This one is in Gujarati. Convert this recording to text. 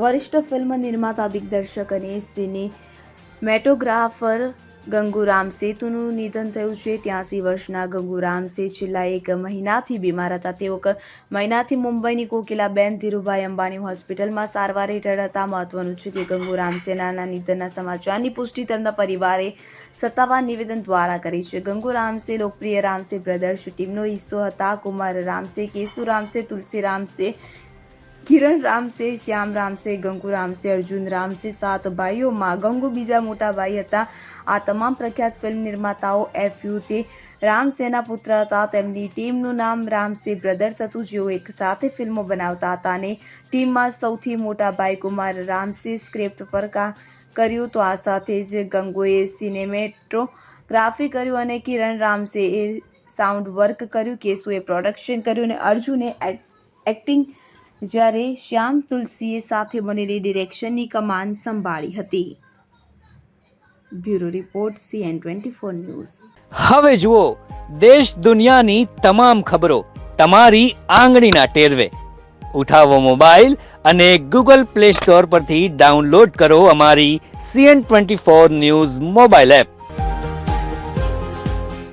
વરિષ્ઠ ફિલ્મ નિર્માતા દિગ્દર્શક અને સિનેમેટોગ્રાફર ગંગુરામ સેતુનું નિધન થયું છે. ત્યાંસી વર્ષના ગંગુરામ સે છેલ્લા એક મહિનાથી બીમાર હતા. તેઓ મહિનાથી મુંબઈની કોકિલાબેન ધીરુભાઈ અંબાણી હોસ્પિટલમાં સારવાર હેઠળ હતા. મહત્વનું છે કે ગંગુરામ સેનાના નિધનના સમાચારની પુષ્ટિ તેમના પરિવારે સત્તાવાર નિવેદન દ્વારા કરી છે. ગંગુરામ સે, લોકપ્રિય રામસે બ્રદર્સ ટીમનો હિસ્સો હતા. કુમાર રામસે કેશુ રામસે તુલસી રામસે કિરણ રામસે, શ્યામ રામસે, ગંગુ રામસે, અર્જુન રામસે સાત ભાઈઓમાં ગંગુ બીજા મોટા ભાઈ હતા. આ તમામ પ્રખ્યાત ફિલ્મ નિર્માતાઓ એફ યુ તે રામસેના પુત્ર હતા. તેમની ટીમનું નામ રામસે બ્રદર્સ હતું. જેઓ એક સાથે ફિલ્મો બનાવતા હતા અને ટીમમાં સૌથી મોટા ભાઈ કુમાર રામસે સ્ક્રિપ્ટ પર કા કર્યું. તો આ સાથે જ ગંગોએ સિનેમેટોગ્રાફી કર્યું અને કિરણ રામસે એ સાઉન્ડ વર્ક કર્યું. કેશુએ પ્રોડક્શન કર્યું અને અર્જુને એક્ટિંગ જ્યારે શ્યામ તુલસીએ સાથે બનેલી ડિરેક્શનની કમાન સંભાળી હતી. Bureau report, CN twenty four news. હવે જુઓ, દેશ દુનિયાની તમામ ખબરો તમારી આંગળીના ટેરવે. ઉઠાવો મોબાઈલ અને ગૂગલ પ્લે સ્ટોર પરથી ડાઉનલોડ કરો અમારી CN twenty four news mobile app.